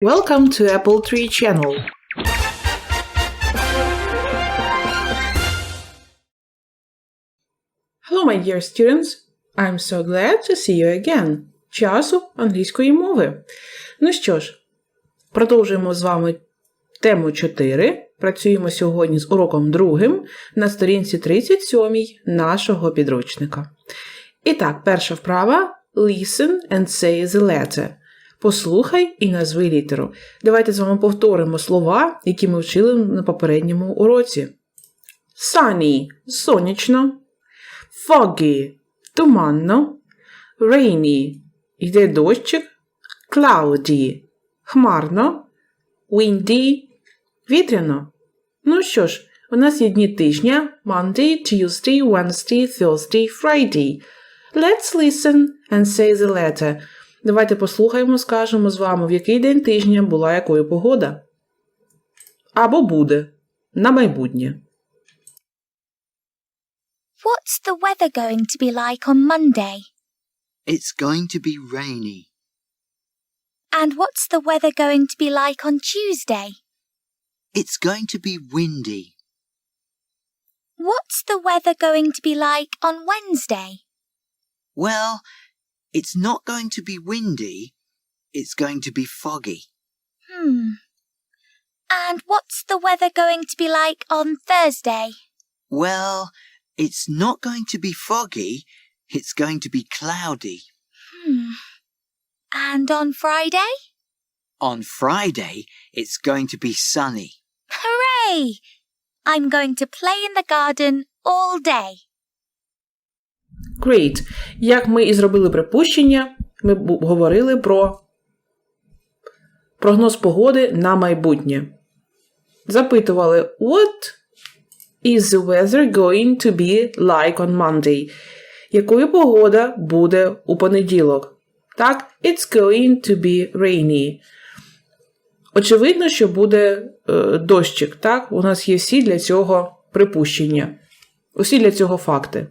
Welcome to Apple Tree Channel. Hello, my dear students. I'm so glad to see you again. Часу англійської мови. Ну що ж, продовжуємо з вами тему 4. Працюємо сьогодні з уроком другим на сторінці 37 нашого підручника. І так, перша вправа Listen and say the letter. Послухай і назви літеру. Давайте з вами повторимо слова, які ми вчили на попередньому уроці. Sunny – сонячно. Foggy – туманно. Rainy – йде дощик. Cloudy – хмарно. Windy – вітряно. Ну що ж, у нас є дні тижня Monday, Tuesday, Wednesday, Thursday, Friday. Let's listen and say the letter. Давайте послухаємо, скажемо з вами, в який день тижня була якою погода. Або буде на майбутнє. What's the weather going to be like on Monday? It's going to be rainy. And what's the weather going to be like on Tuesday? It's going to be windy. What's the weather going to be like on Wednesday? Well, it's not going to be windy. It's going to be foggy. Hmm. And what's the weather going to be like on Thursday? Well, it's not going to be foggy. It's going to be cloudy. Hmm. And on Friday? On Friday, it's going to be sunny. Hooray! I'm going to play in the garden all day. Great. Як ми і зробили припущення, ми говорили про прогноз погоди на майбутнє. Запитували, What is the weather going to be like on Monday? Якою погода буде у понеділок? Так, it's going to be rainy. Очевидно, що буде е, дощик, так? У нас є всі для цього припущення. Усі для цього факти.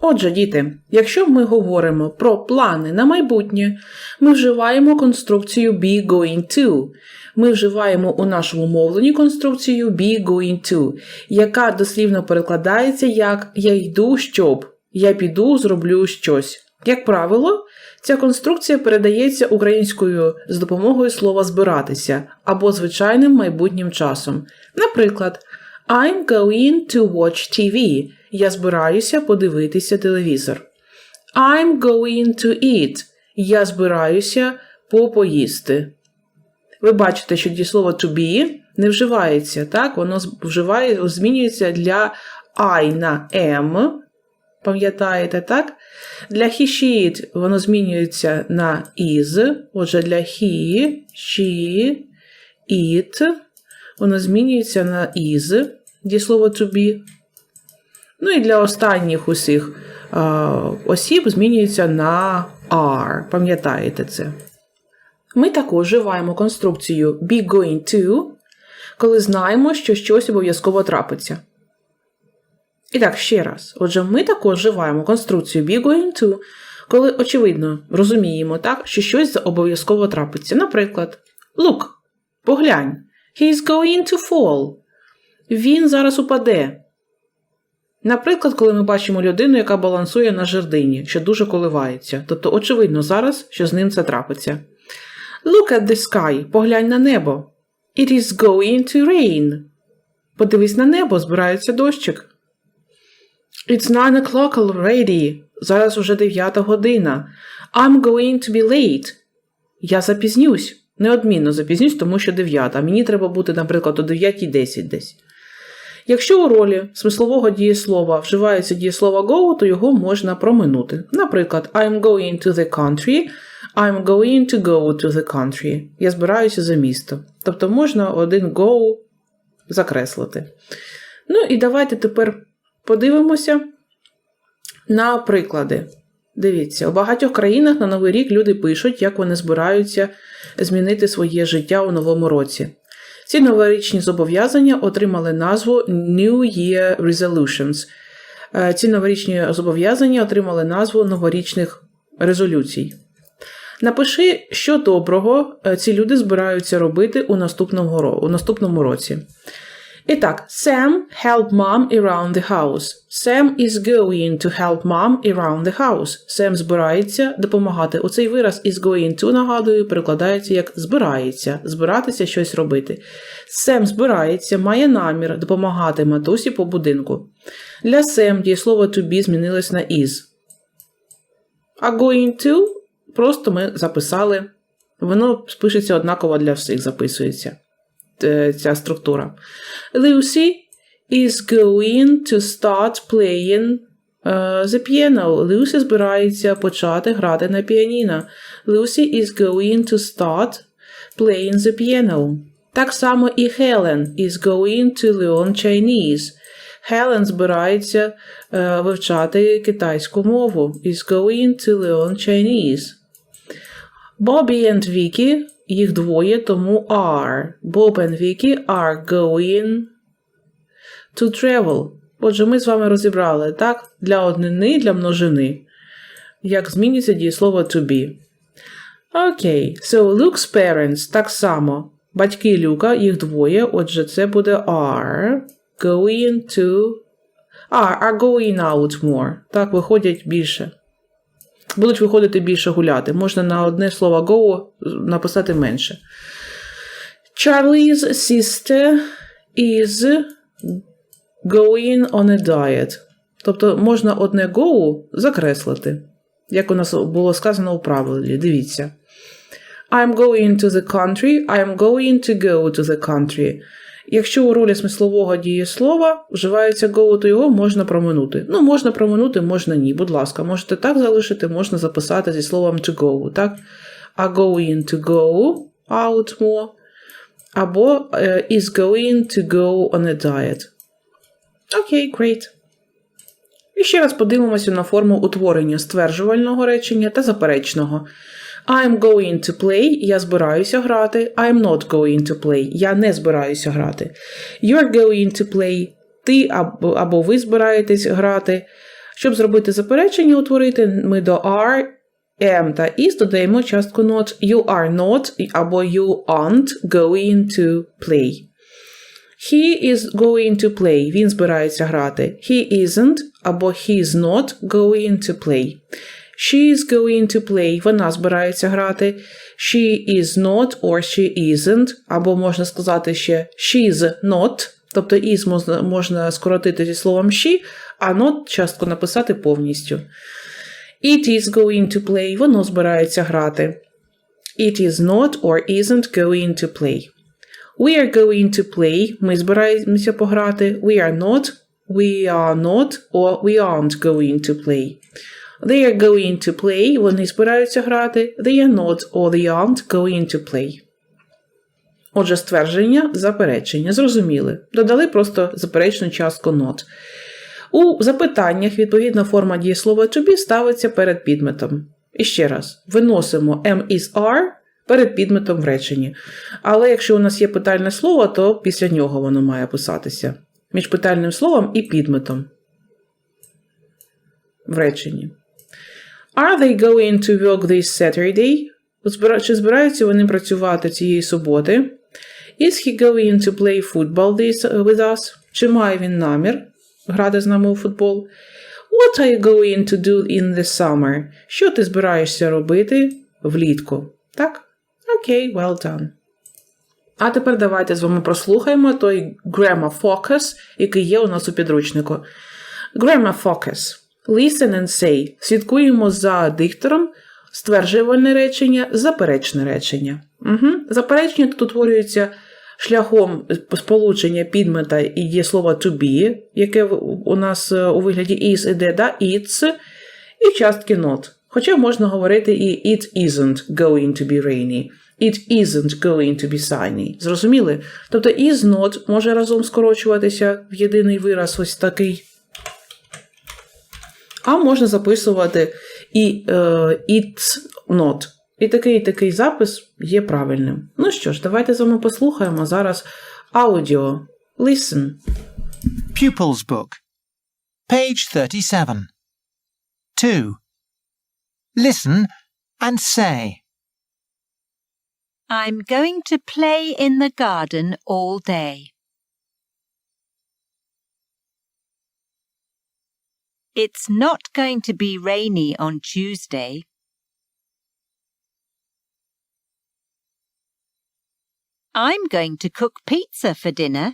Отже, діти, якщо ми говоримо про плани на майбутнє, ми вживаємо конструкцію be going to. Ми вживаємо у нашому мовленні конструкцію be going to, яка дослівно перекладається як я йду, щоб, я піду, зроблю щось. Як правило, ця конструкція передається українською з допомогою слова збиратися або звичайним майбутнім часом. Наприклад, I'm going to watch TV. Я збираюся подивитися телевізор. I'm going to eat. Я збираюся попоїсти. Ви бачите, що дієслово to be не вживається, так? Воно вживає, змінюється для I на am. Пам'ятаєте, так? Для he, she, it воно змінюється на is. Отже, для he, she, it воно змінюється на is. Дієслово to be. Ну і для останніх усіх е, осіб змінюється на are. Пам'ятаєте це? Ми також вживаємо конструкцію be going to, коли знаємо, що щось обов'язково трапиться. І так, ще раз. Отже, ми також вживаємо конструкцію be going to, коли очевидно розуміємо, так, що щось обов'язково трапиться. Наприклад, look, поглянь, he is going to fall. Він зараз упаде. Наприклад, коли ми бачимо людину, яка балансує на жердині, що дуже коливається. Тобто, очевидно, зараз, що з ним це трапиться. Look at the sky, поглянь на небо. It is going to rain. Подивись на небо, збирається дощик. It's nine o'clock already. Зараз уже дев'ята година. I'm going to be late. Я запізнюсь. Неодмінно запізнюсь, тому що дев'ята. Мені треба бути, наприклад, о 9.10 десь. Якщо у ролі смислового дієслова вживається дієслово go, то його можна проминути. Наприклад, I'm going to the country, I'm going to go to the country. Я збираюся за місто. Тобто можна один go закреслити. Ну і давайте тепер подивимося на приклади. Дивіться, у багатьох країнах на Новий рік люди пишуть, як вони збираються змінити своє життя у новому році. Ці новорічні зобов'язання отримали назву New Year Resolutions. Е, Ці новорічні зобов'язання отримали назву новорічних резолюцій. Напиши, що доброго е, ці люди збираються робити у наступному, ро- у наступному році. І так, Sam help mom around the house. Sam is going to help mom around the house. Sam збирається допомагати. Оцей вираз is going to, нагадую, перекладається як збирається, збиратися щось робити. Sam збирається, має намір допомагати матусі по будинку. Для Sam дієслово to be змінилось на is. А going to просто ми записали. Воно пишеться однаково для всіх, записується ця структура. Lucy is going to start playing е, the piano. Lucy збирається почати грати на піаніно. Lucy is going to start playing the piano. Так само і Helen is going to learn Chinese. Helen збирається е, вивчати китайську мову. Is going to learn Chinese. Bobby and Vicky, їх двоє, тому are. Bob and Vicky are going to travel. Отже, ми з вами розібрали, так? Для однини, для множини. Як змінюється дієслово to be. Окей. So, Luke's parents так само. Батьки Люка, їх двоє, отже, це буде are going to. Are, are going out more. Так, виходять більше будуть виходити більше гуляти. Можна на одне слово go написати менше. Charlie's sister is going on a diet. Тобто можна одне go закреслити, як у нас було сказано у правилі. Дивіться. I'm going to the country, I'm going to go to the country. Якщо у ролі смислового дієслова вживається go, то його можна проминути. Ну, можна проминути, можна ні. Будь ласка, можете так залишити, можна записати зі словом to go, так? А going to go out more. Або е, is going to go on a diet. Окей, great. І ще раз подивимося на форму утворення стверджувального речення та заперечного. I'm going to play. Я збираюся грати. I'm not going to play. Я не збираюся грати. You're going to play. Ти або, ви збираєтесь грати. Щоб зробити заперечення, утворити, ми до are, am та is додаємо частку not. You are not або you aren't going to play. He is going to play. Він збирається грати. He isn't або he's not going to play. She is going to play. Вона збирається грати. She is not or she isn't. Або можна сказати ще she's not. Тобто is можна, скоротити зі словом she, а not частку написати повністю. It is going to play. Воно збирається грати. It is not or isn't going to play. We are going to play. Ми збираємося пограти. We are not. We are not or we aren't going to play. They are going to play. Вони збираються грати. They are not or they aren't going to play. Отже, ствердження, заперечення. Зрозуміли. Додали просто заперечну частку not. У запитаннях відповідна форма дієслова to be ставиться перед підметом. І ще раз, виносимо am is are перед підметом в реченні. Але якщо у нас є питальне слово, то після нього воно має писатися. Між питальним словом і підметом. В реченні. Are they going to work this Saturday? Чи збираються вони працювати цієї суботи? Is he going to play football this with us? Чи має він намір грати з нами у футбол? What are you going to do in the summer? Що ти збираєшся робити влітку? Так? Окей, well done. А тепер давайте з вами прослухаємо той grammar focus, який є у нас у підручнику. Grammar focus. Listen and say. Слідкуємо за диктором, стверджувальне речення, заперечне речення. Угу. Заперечення тут утворюється шляхом сполучення підмета і дієслова to be, яке у нас е, у вигляді is іде, да? it's, і частки not. Хоча можна говорити і it isn't going to be rainy. It isn't going to be sunny. Зрозуміли? Тобто is not може разом скорочуватися в єдиний вираз ось такий. А можна записувати і е, it's not. І такий такий запис є правильним. Ну що ж, давайте з вами послухаємо зараз аудіо. Listen. Pupils Book, page 37. 2. Listen and say. I'm going to play in the garden all day. It's not going to be rainy on Tuesday. I'm going to cook pizza for dinner.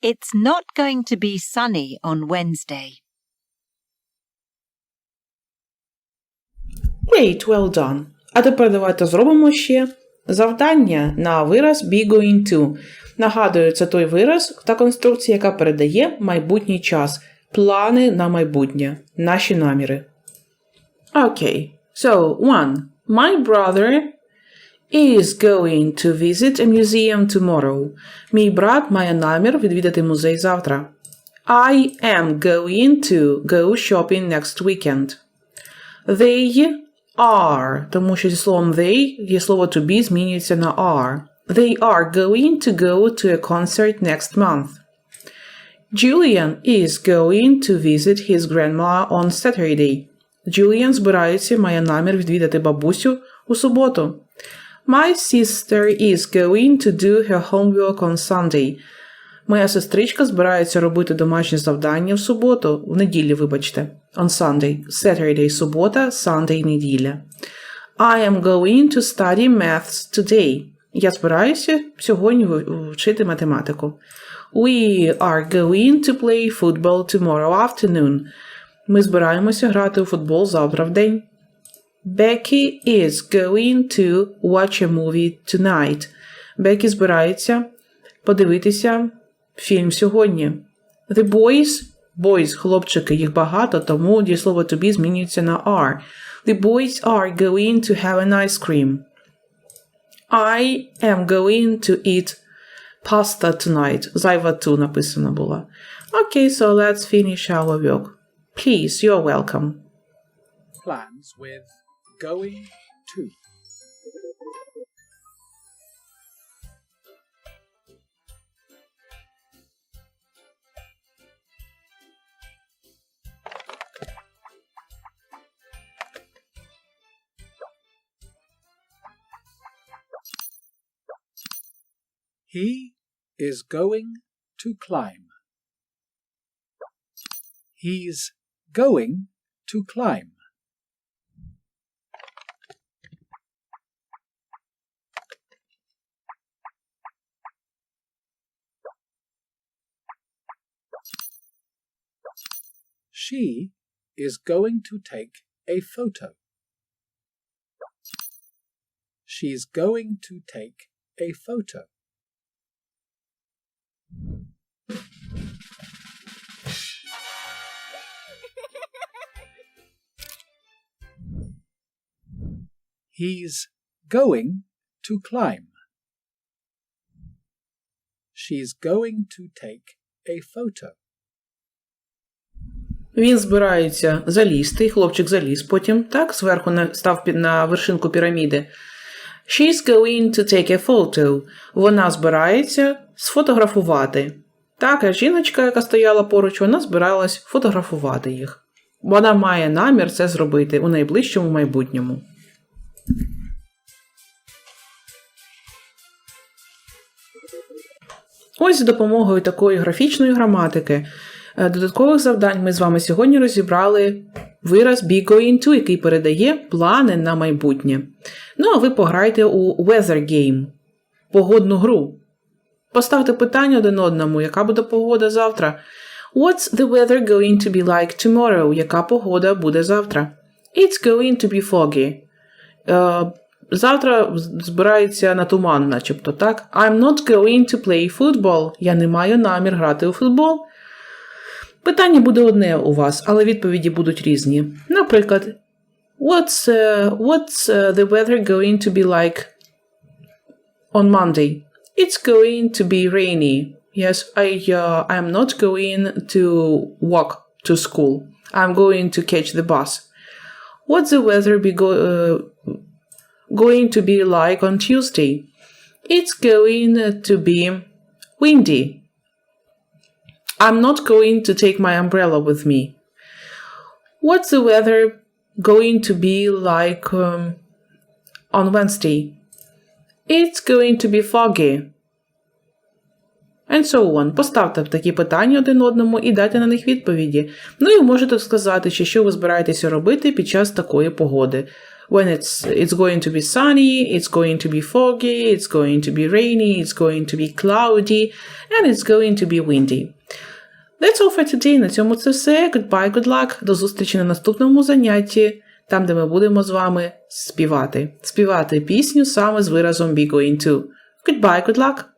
It's not going to be sunny on Wednesday. Great, well done. А тепер давайте зробимо ще завдання на вираз be going to. Нагадую, це той вираз та конструкція, яка передає майбутній час, плани на майбутнє, наші наміри. Okay, so one. My brother is going to visit a museum tomorrow. Мій брат має намір відвідати музей завтра. I am going to go shopping next weekend. They are, тому що зі словом they є слово to be змінюється на are. They are going to go to a concert next month. Julian is going to visit his grandma on Saturday. Julian збирається, має намір відвідати бабусю у суботу. My sister is going to do her homework on Sunday. Моя сестричка збирається робити домашнє завдання в суботу, в неділю, вибачте. On Sunday. Saturday – субота, Sunday – неділя. I am going to study maths today. Я збираюся сьогодні вчити математику. We are going to play football tomorrow afternoon. Ми збираємося грати у футбол завтра в день. Becky is going to watch a movie tonight. Бекі збирається подивитися фільм сьогодні. The boys, boys, хлопчики, їх багато, тому дієслово to be змінюється на are. The boys are going to have an ice cream. I am going to eat pasta tonight. Зайва to написано було. Okay, so let's finish our work. Please, you're welcome. plans with going to. He is going to climb. He's going to climb. She is going to take a photo. She's going to take a photo. He's going to climb. She's going to take a photo. Він збирається залізти, хлопчик заліз потім, так, зверху на, став на вершинку піраміди. She's going to take a photo. Вона збирається сфотографувати. Так, а жіночка, яка стояла поруч, вона збиралась фотографувати їх. Вона має намір це зробити у найближчому майбутньому. Ось з допомогою такої графічної граматики, е, додаткових завдань ми з вами сьогодні розібрали вираз be going to, який передає плани на майбутнє. Ну, а ви пограйте у weather game, погодну гру. Поставте питання один одному, яка буде погода завтра. What's the weather going to be like tomorrow? Яка погода буде завтра? It's going to be foggy. Е, Завтра збирається на туман, начебто, так? I'm not going to play football. Я не маю намір грати у футбол. Питання буде одне у вас, але відповіді будуть різні. Наприклад, What's, uh, what's uh, the weather going to be like on Monday? It's going to be rainy. Yes, I, uh, not going to walk to school. I'm going to catch the bus. What's the weather be go- uh, going to be like on Tuesday? It's going to be windy. I'm not going to take my umbrella with me. What's the weather going to be like um, on Wednesday? It's going to be foggy. And so on. Поставте такі питання один одному і дайте на них відповіді. Ну і можете сказати, чи що ви збираєтеся робити під час такої погоди. When it's, it's going to be sunny, it's going to be foggy, it's going to be rainy, it's going to be cloudy, and it's going to be windy. That's all for today. На цьому це все. Goodbye, good luck. До зустрічі на наступному занятті, там, де ми будемо з вами співати. Співати пісню саме з виразом be going to. Goodbye, good luck.